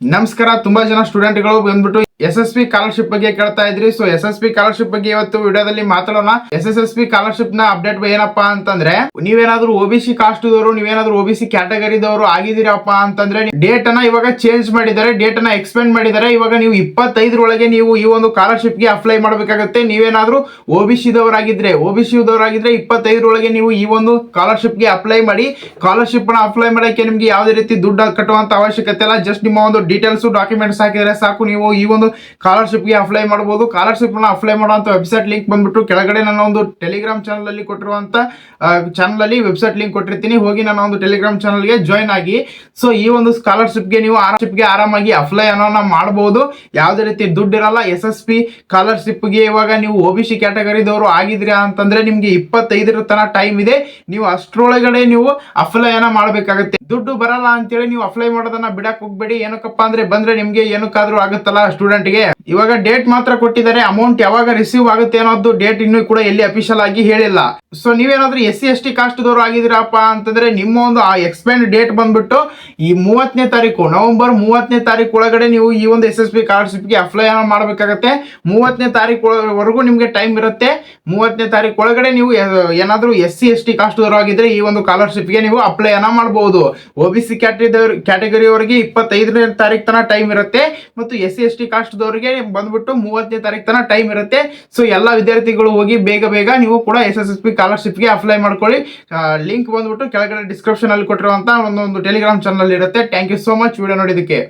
ನಮಸ್ಕಾರ ತುಂಬಾ ಜನ ಸ್ಟೂಡೆಂಟ್ಗಳು ಬಂದ್ಬಿಟ್ಟು ಪಿ ಸ್ಕಾಲರ್ಶಿಪ್ ಬಗ್ಗೆ ಕೇಳ್ತಾ ಇದ್ರಿ. ಸೊ ಪಿ ಸ್ಕಾಲರ್ಶಿಪ್ ಬಗ್ಗೆ ಇವತ್ತು ವಿಡಿಯೋದಲ್ಲಿ ಮಾತಾಡೋಣ. ಎಸ್ ಎಸ್ ಎಸ್ ಪಿ ಸ್ಕಾಲರ್ಶಿಪ್ನ ಅಪ್ಡೇಟ್ ಏನಪ್ಪಾ ಅಂತಂದ್ರೆ, ನೀವೇನಾದ್ರೂ ಒ ಬಿ ಸಿ ಕಾಸ್ಟ್ ದವರು, ನೀವೇನಾದ್ರೂ ಒ ಬಿ ಸಿ ಕ್ಯಾಟಗರಿದವರು ಆಗಿದಿರಪ್ಪ ಅಂತಂದ್ರೆ ಡೇಟ್ ಅನ್ನ ಇವಾಗ ಚೇಂಜ್ ಮಾಡಿದ್ದಾರೆ ಡೇಟ್ ಅನ್ನ ಎಕ್ಸ್ಪೆಂಡ್ ಮಾಡಿದ್ದಾರೆ. ಇವಾಗ ನೀವು ಇಪ್ಪತ್ತೈದರೊಳಗೆ ನೀವು ಈ ಒಂದು ಸ್ಕಾಲರ್ಶಿಪ್ಗೆ ಅಪ್ಲೈ ಮಾಡಬೇಕಾಗುತ್ತೆ. ನೀವೇನಾದ್ರೂ ಒ ಬಿ ಸಿ ದವರಾಗಿದ್ರೆ ಒಬಿಸಿ ದವರಾಗಿದ್ರೆ ಇಪ್ಪತ್ತೈದರೊಳಗೆ ನೀವು ಈ ಒಂದು ಸ್ಕಾಲರ್ಶಿಪ್ಗೆ ಅಪ್ಲೈ ಮಾಡಿ. ಸ್ಕಾಲರ್ಶಿಪ್ನ ಅಪ್ಲೈ ಮಾಡಕ್ಕೆ ನಿಮ್ಗೆ ಯಾವುದೇ ರೀತಿ ದುಡ್ಡು ಕಟ್ಟುವಂತ ಅವಶ್ಯಕತೆ ಇಲ್ಲ. ಜಸ್ಟ್ ನಿಮ್ಮ ಒಂದು ಡೀಟೇಲ್ಸ್ ಡಾಕ್ಯುಮೆಂಟ್ಸ್ ಹಾಕಿದ್ರೆ ಸಾಕು. ನೀವು ಈ ಒಂದು ಸ್ಕಾಲರ್ಶಿಪ್ಗೆ ಅಪ್ಲೈ ಮಾಡಬಹುದು ಸ್ಕಾಲರ್ಶಿಪ್ನ ಅಪ್ಲೈ ಮಾಡುವಂತ ವೆಬ್ಸೈಟ್ ಲಿಂಕ್ ಬಂದ್ಬಿಟ್ಟು ಕೆಳಗಡೆ ನನ್ನ ಒಂದು ಟೆಲಿಗ್ರಾಮ್ ಚಾನಲ್ ಅಲ್ಲಿ ಕೊಟ್ಟಿರುವಂತ ಚಾನಲ್ ಅಲ್ಲಿ ವೆಬ್ಸೈಟ್ ಲಿಂಕ್ ಕೊಟ್ಟಿರ್ತೀನಿ. ಹೋಗಿ ನನ್ನ ಒಂದು ಟೆಲಿಗ್ರಾಮ್ ಚಾನಲ್ಗೆ ಜಾಯ್ನ್ ಆಗಿ. ಸೊ ಈ ಒಂದು ಸ್ಕಾಲರ್ಶಿಪ್ಗೆ ನೀವು ಸ್ಕಾಲರ್ಶಿಪ್ಗೆ ಆರಾಮಾಗಿ ಅಪ್ಲೈ ಅನ್ನೋನ ಮಾಡಬಹುದು ಯಾವುದೇ ರೀತಿ ದುಡ್ಡು ಇರಲ್ಲ. ಎಸ್ ಎಸ್ ಪಿ ಸ್ಕಾಲರ್ಶಿಪ್ಗೆ ಇವಾಗ ನೀವು ಒ ಬಿ ಸಿ ಕ್ಯಾಟಗರಿದವರು ಆಗಿದ್ರಿ ಅಂತಂದ್ರೆ ನಿಮ್ಗೆ ಇಪ್ಪತ್ತೈದರ ತನ ಟೈಮ್ ಇದೆ. ನೀವು ಅಷ್ಟರೊಳಗಡೆ ನೀವು ಅಪ್ಲೈ ಅನ್ನ ಮಾಡಬೇಕಾಗುತ್ತೆ. ದುಡ್ಡು ಬರಲ್ಲ ಅಂತೇಳಿ ನೀವು ಅಪ್ಲೈ ಮಾಡೋದನ್ನ ಬಿಡಕ್ ಹೋಗ್ಬೇಡಿ. ಏನಕ್ಕಪ್ಪ ಅಂದ್ರೆ ಬಂದ್ರೆ ನಿಮ್ಗೆ ಏನಕ್ಕಾದ್ರೂ ಆಗುತ್ತಲ್ಲ. ಸ್ಟೂಡೆಂಟ್ ಗೆ. ಇವಾಗ ಡೇಟ್ ಮಾತ್ರ ಕೊಟ್ಟಿದ್ದಾರೆ ಅಮೌಂಟ್ ಯಾವಾಗ ರಿಸೀವ್ ಆಗುತ್ತೆ ಅನ್ನೋದು ಡೇಟ್ ಇನ್ನೂ ಕೂಡ ಎಲ್ಲಿ ಅಫಿಷಿಯಲ್ ಆಗಿ ಹೇಳಿಲ್ಲ. ಸೊ ನೀವೇನಾದ್ರೂ S C, S T caste ದವರು ಆಗಿದ್ದೀರಪ್ಪ ಅಂತಂದ್ರೆ ನಿಮ್ಮ ಒಂದು ಆ ಎಕ್ಸ್ಪೆಂಡ್ ಡೇಟ್ ಬಂದ್ಬಿಟ್ಟು ಈ ಮೂವತ್ತನೇ ತಾರೀಕು, ನವೆಂಬರ್ ಮೂವತ್ತನೇ ತಾರೀಕು ಒಳಗಡೆ ನೀವು ಈ ಒಂದು ಎಸ್ ಎಸ್ ಪಿ ಸ್ಕಾಲರ್ಶಿಪ್ಗೆ ಅಪ್ಲೈ ಮಾಡಬೇಕಾಗತ್ತೆ. ಮೂವತ್ತನೇ ತಾರೀಕು ವರೆಗೂ ನಿಮಗೆ ಟೈಮ್ ಇರುತ್ತೆ. ಮೂವತ್ತನೇ ತಾರೀಕು ಒಳಗಡೆ ನೀವು ಏನಾದರೂ S C, S T caste ಆಗಿದ್ರೆ ಈ ಒಂದು ಸ್ಕಾಲರ್ಶಿಪ್ಗೆ ನೀವು ಅಪ್ಲೈ ಮಾಡಬಹುದು ಒ ಬಿ ಸಿ ಕ್ಯಾಟಗರಿ ಕ್ಯಾಟಗರಿಯವರಿಗೆ ಇಪ್ಪತ್ತೈದನೇ ತಾರೀಕು ತನಕ ಟೈಮ್ ಇರುತ್ತೆ. ಮತ್ತು S C, S T caste ದವರಿಗೆ ಬಂದ್ಬಿಟ್ಟು ಮೂವತ್ತನೇ ತಾರೀಕು ತನಕ ಟೈಮ್ ಇರುತ್ತೆ. ಸೊ ಎಲ್ಲ ವಿದ್ಯಾರ್ಥಿಗಳು ಹೋಗಿ ಬೇಗ ಬೇಗ ನೀವು ಕೂಡ ಎಸ್ ಎಸ್ ಎಸ್ ಪಿ ಸ್ಕಾಲರ್ಶಿಪ್ಗೆ ಅಪ್ಲೈ ಮಾಡ್ಕೊಳ್ಳಿ. ಲಿಂಕ್ ಬಂದ್ಬಿಟ್ಟು ಕೆಳಗಡೆ ಡಿಸ್ಕ್ರಿಪ್ಷನ್ ಅಲ್ಲಿ ಕೊಟ್ಟಿರುವಂತ ಒಂದೊಂದು ಟೆಲಿಗ್ರಾಮ್ ಚಾನಲ್ ಇರುತ್ತೆ. Thank you so much video ನೋಡಿದಕ್ಕೆ